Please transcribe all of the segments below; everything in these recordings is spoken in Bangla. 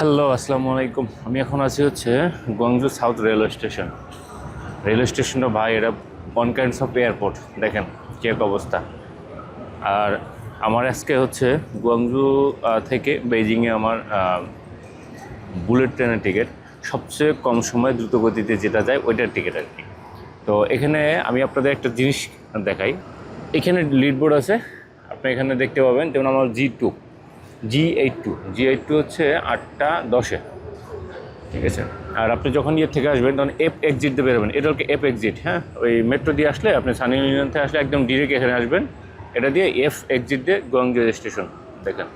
হ্যালো, আসসালামু আলাইকুম। আমি এখন আছি হচ্ছে Gongju south railway station. Railway স্টেশনটা ভাই, এটা ওয়ান কাইন্ডস অফ এয়ারপোর্ট। দেখেন কি এক অবস্থা। আর আমার আজকে হচ্ছে গুয়াংজু থেকে বেইজিংয়ে আমার বুলেট ট্রেনের টিকিট। সবচেয়ে কম সময়ে দ্রুত গতিতে যেটা যায়, ওইটার টিকিট আর কি। তো এখানে আমি আপনাদের একটা জিনিস দেখাই। এখানে লিড বোর্ড আছে, আপনি এখানে দেখতে পাবেন। যেমন আমার G two. G eight two G eight two হচ্ছে আটটা দশে, ঠিক আছে? আর আপনি যখন ইয়ে থেকে আসবেন, তখন এফ এক্সিট দিয়ে বেরোবেন। এটা হচ্ছে এফ এক্সিট হ্যাঁ? ওই মেট্রো দিয়ে আসলে আপনি সানি ইউনিয়ন থেকে আসলে একদম ডিরেক্ট এখানে আসবেন। এটা দিয়ে এফ এক্সিট দিয়ে গোয়াংজু স্টেশন দেখেন।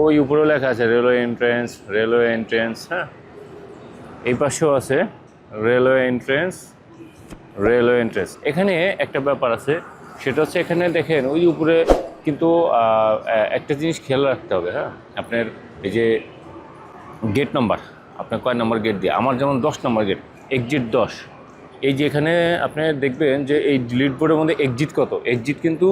ওই উপরেও লেখা আছে রেলওয়ে এন্ট্রেন্স রেলওয়ে এন্ট্রেন্স হ্যাঁ? এই পাশেও আছে রেলওয়ে এন্ট্রেন্স রেলওয়ে এন্ট্রেন্স এখানে একটা ব্যাপার আছে, সেটা হচ্ছে এখানে দেখেন, ওই উপরে কিন্তু একটা জিনিস খেয়াল রাখতে হবে হ্যাঁ? আপনার এই যে গেট নাম্বার আপনার কয় নম্বর গেট দিয়ে? আমার যেমন দশ নম্বর গেট এক্সিট দশ। এই যে এখানে আপনি দেখবেন যে এই লিড বোর্ডের মধ্যে এক্সিট কত? এক্সিট কিন্তু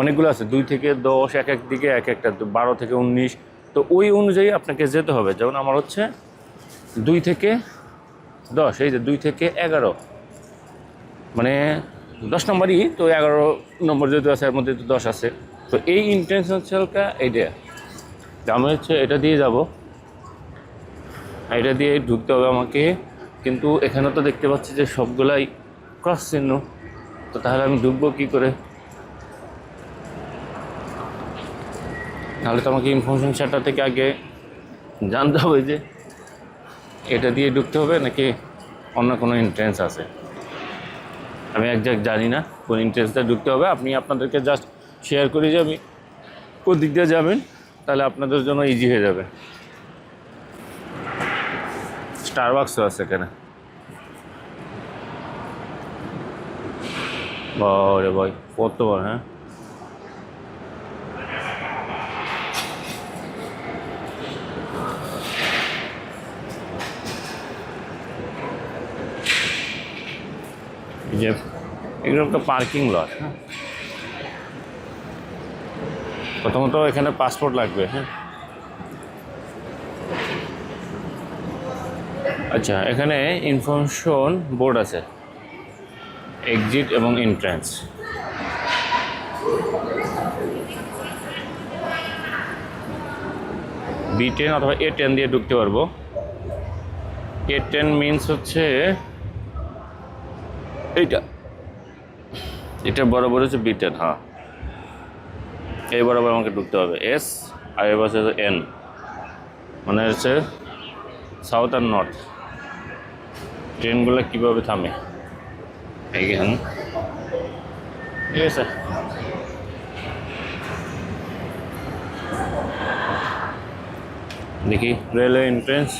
অনেকগুলো আছে, দুই থেকে দশ, এক এক দিকে, এক একটা বারো থেকে উনিশ। তো ওই অনুযায়ী আপনাকে যেতে হবে। যেমন আমার হচ্ছে দুই থেকে দশ, এই যে দুই থেকে এগারো। মানে দশ নম্বরই তো এগারো নম্বর যেহেতু আছে, এর মধ্যে তো দশ আছে। তো এই ইন্টেনশনটা এইটা তো আমি হচ্ছে এটা দিয়ে যাব। এটা দিয়ে ঢুকতে হবে আমাকে। কিন্তু এখানে তো দেখতে পাচ্ছি যে সবগুলাই ক্রস চিহ্ন। তো তাহলে আমি ঢুকবো কী করে? তাহলে তো আমাকে ইনফরমেশন সেন্টার থেকে আগে জানতে হবে যে এটা দিয়ে ঢুকতে হবে নাকি অন্য কোনো এন্ট্রেন্স আছে। আমি একজাক্ট জানি না কোন ইন্টারেস্টটা ঢুকতে হবে। আপনি আপনাদেরকে জাস্ট শেয়ার করে যে আমি কোন দিক দিয়ে যাবেন, তাহলে আপনাদের জন্য ইজি হয়ে যাবে। স্টারবাক্সও আছে এখানে। বারে ভাই, কত বড় হ্যাঁ? এগুলো একটা পার্কিং লট হ্যাঁ? প্রথমত এখানে পাসপোর্ট লাগবে হ্যাঁ। আচ্ছা এখানে ইনফরমেশন বোর্ড আছে। এক্সিট এবং এন্ট্রান্স বি টেন অথবা এ টেন দিয়ে ঢুকতে পারব। এ টেন মিনস হচ্ছে এইটা। এটা বরাবর হচ্ছে বি টেন হ্যাঁ। এই বরাবর আমাকে ঢুকতে হবে। এস আর এবার হচ্ছে এন মানে হচ্ছে সাউথ আর নর্থ ট্রেনগুলো কীভাবে থামে? এইখানে ঠিক আছে। দেখি রেলওয়ে এন্ট্রেন্স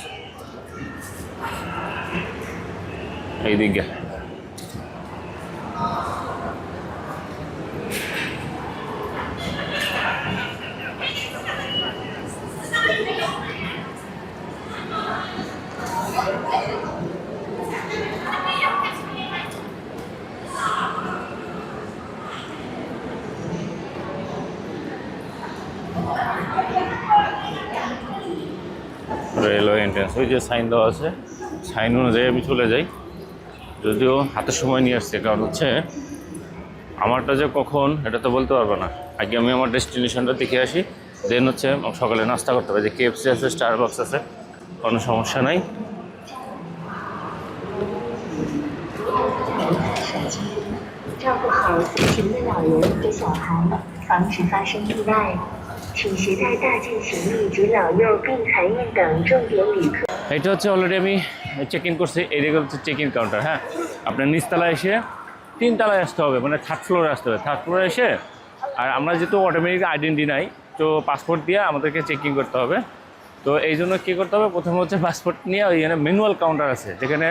এইদিকে। রেলওয়ে এন্ট্রেন্স ওই যে সাইন দেওয়া আছে সাইন অনুযায়ী আমি চলে যাই যদিও হাতে সময় নিয়ে আসছে কারণ হচ্ছে আমারটা যে কখন এটা তো বলতে পারবো না আগে আমি আমার ডেস্টিনেশনটা দেখে আসি দেন হচ্ছে সকালে নাস্তা করতে হবে যে কেএফসি আছে স্টারবক্স আছে কোনো সমস্যা নাই 照顾好随行的老人和小孩，防止发生意外。 请携带大件行李及老幼病残孕等重点旅客。 এটা হচ্ছে অলরেডি আমি চেক ইন করছি এদিকে হচ্ছে চেক ইন কাউন্টার হ্যাঁ আপনার নিচতলায় এসে তিনতলায় আসতে হবে মানে থার্ড ফ্লোরে আসতে হবে থার্ড ফ্লোরে এসে আর আমরা যেহেতু অটোমেটিক আইডেন্টি নাই তো পাসপোর্ট দিয়ে আমাদেরকে চেক ইন করতে হবে তো এই জন্য কী করতে হবে প্রথমে হচ্ছে পাসপোর্ট নিয়ে ওইখানে ম্যানুয়াল কাউন্টার আছে যেখানে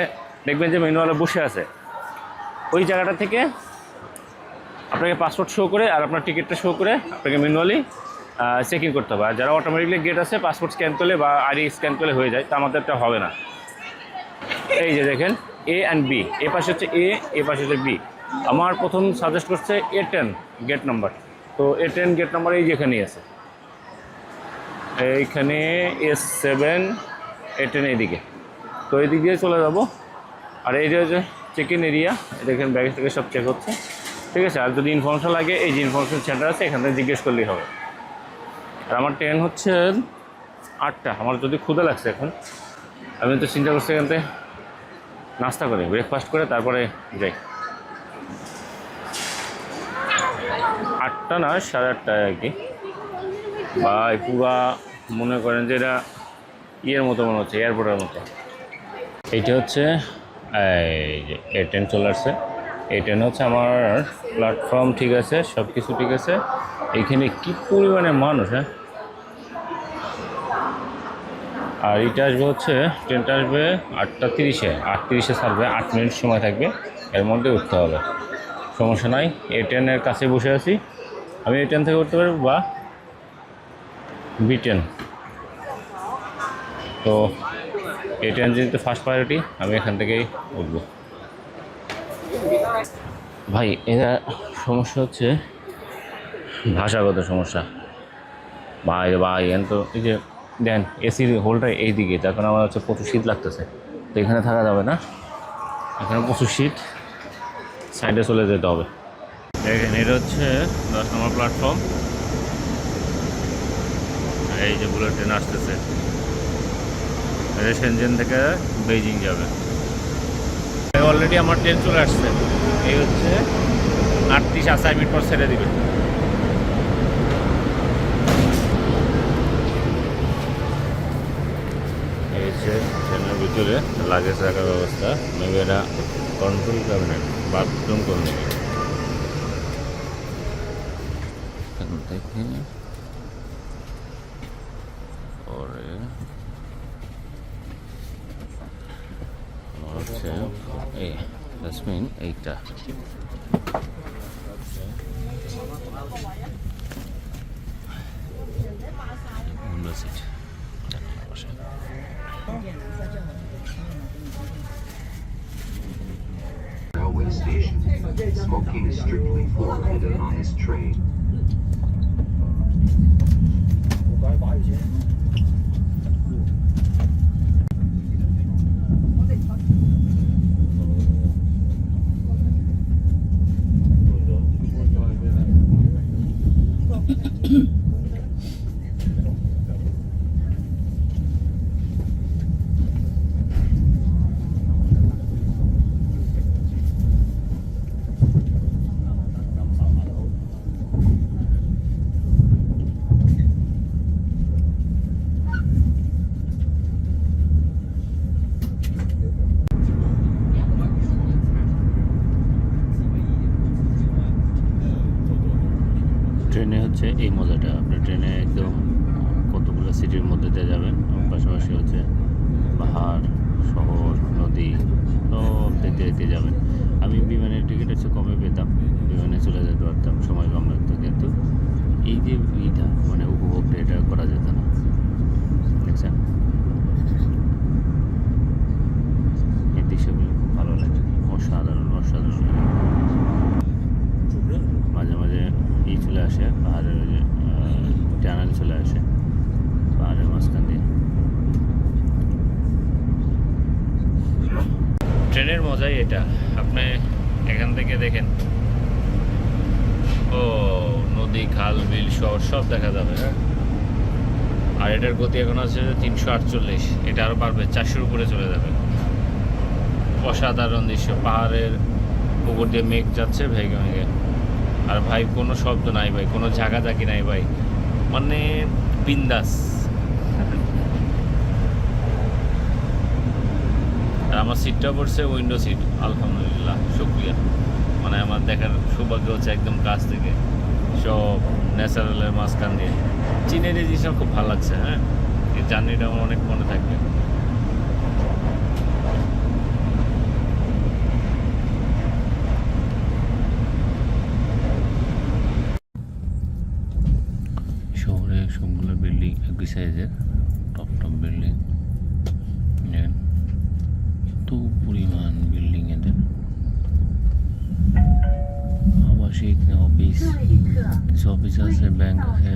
দেখবেন যে ম্যানুয়ালে বসে আছে ওই জায়গাটা থেকে আপনাকে পাসপোর্ট শো করে আর আপনার টিকিটটা শো করে আপনাকে ম্যানুয়ালি চেক করতে হবে। আর যারা অটোমেটিকলি গেট আছে পাসপোর্ট স্ক্যান করলে বা আইডি স্ক্যান করলে হয়ে যায়, তা আমাদেরটা হবে না। এই যে দেখেন এ অ্যান্ড বি এ পাশে হচ্ছে এ এ পাশে হচ্ছে বি আমার প্রথম সাজেস্ট করছে এ টেন গেট নাম্বার তো এ টেন গেট নাম্বার এই যেখানেই আছে। এইখানে এস সেভেন এই ট্রেন এইদিকে। তো এই দিক দিয়ে চলে যাব। আর এই যে হচ্ছে চেক ইন এরিয়া দেখেন ব্যাগ থেকে সব চেক হচ্ছে। ঠিক আছে? আর যদি ইনফরমেশন লাগে, এই যে ইনফরমেশন সেন্টার আছে, এখান থেকে জিজ্ঞেস করলেই হবে। আর আমার ট্রেন হচ্ছে আটটা। আমার যদি ক্ষুদা লাগছে এখন, আমি তো চিন্তা করছি এখান থেকে নাস্তা করে ব্রেকফাস্ট করে তারপরে যাই। আটটা না, সাড়ে আটটায় আর কি। বা পুরা মনে করেন যে এটা ইয়ের মতো মনে হচ্ছে এয়ারপোর্টের মতো। এইটা হচ্ছে, এই যে, এই ট্রেন চলে আসছে। এই ট্রেন হচ্ছে আমার প্ল্যাটফর্ম ঠিক আছে সব কিছু ঠিক আছে। এইখানে কি পরিমাণে মানুষ হ্যাঁ? আর এটা আসবে হচ্ছে ট্রেনটা আসবে আটটা তিরিশে আট তিরিশে ছাড়বে, আট মিনিট সময় থাকবে, এর মধ্যে উঠতে হবে। সমস্যা নাই এ ট্রেনের কাছে বসে আছি। আমি এই ট্রেন থেকে উঠতে পারব বা বি ট্রেন তো এ ট্রেন যেহেতু ফার্স্ট প্রায়োরিটি আমি এখান থেকেই উঠবো। ভাই, এরা সমস্যা হচ্ছে ভাষাগত সমস্যা। ভাই ভাই, এখন তো এই যে দেন এসির হোলটা এই দিকে তার কারণে আমার হচ্ছে প্রচুর শীত লাগতেছে। তো এখানে থাকা যাবে না। এখানে প্রচুর শীত সাইডে চলে যেতে হবে। দেখেন, এটা হচ্ছে দশ নম্বর প্ল্যাটফর্ম এই যে বুলেট ট্রেন আসতেছে। এটা সেনজেন থেকে বেজিং যাবে। অলরেডি আমার ট্রেন চলে আসছে। এই হচ্ছে আটত্রিশ আশাই মিনিট পর ছেড়ে দিবে। এই হচ্ছে ট্রেনের ভিতরে লাগেজ রাখার ব্যবস্থা মেবি এটা কন্ট্রোল ক্যাবিনেট বাথরুম করে নেবে। থেকে two, eight. That's mean eighta. When? Railway station. Smoking is strictly forbidden on this train. এই মজাটা। আপনি ট্রেনে একদম কতগুলো সিটির মধ্যে দিয়ে যাবেন পাশাপাশি হচ্ছে পাহাড়, শহর, নদী, সব দেখতে দেখতে যাবেন। আমি বিমানের টিকিট হচ্ছে কমে পেতাম, বিমানে চলে যেতে পারতাম, সময় কম লাগতো, কিন্তু এই যে ইটা মানে উপভোগটা এটা করা যেত না দেখছেন এই দৃশ্যগুলো খুব ভালো লাগে অসাধারণ অসাধারণ লাগে মাঝে মাঝে ই চলে আসে পাহাড়ের ওই যে টানেল চলে আসে পাহাড়ের মাঝখান দিয়ে ট্রেনের মজাই এটা। আপনি এখান থেকে দেখেন। ও, নদী, খাল, বিল, শহর, সব দেখা যাবে আর এটার গতি এখন আছে তিনশো আটচল্লিশ। এটা আরও পারবে চারশোর উপরে চলে যাবে। অসাধারণ দৃশ্য, পাহাড়ের উপর দিয়ে মেঘ যাচ্ছে ভেঙে ভেঙে আর ভাই, কোনো শব্দ নাই ভাই, কোনো ঝাঁকাঝাঁকি নাই ভাই। মানে বিন্দাস আর আমার সিটটা পড়ছে উইন্ডো সিট আলহামদুলিল্লাহ, শুক্রিয়া। মানে আমার দেখার সৌভাগ্য হচ্ছে একদম কাছ থেকে, সব ন্যাচারালের মাঝখান দিয়ে। চীনের এই জিনিসটা খুব ভালো লাগছে হ্যাঁ? এই জার্নিটা আমার অনেক মনে থাকবে। শহরে সবগুলো বিল্ডিং একই সাইজের আবাসিক অফিস কিছু অফিস আছে ব্যাংক আছে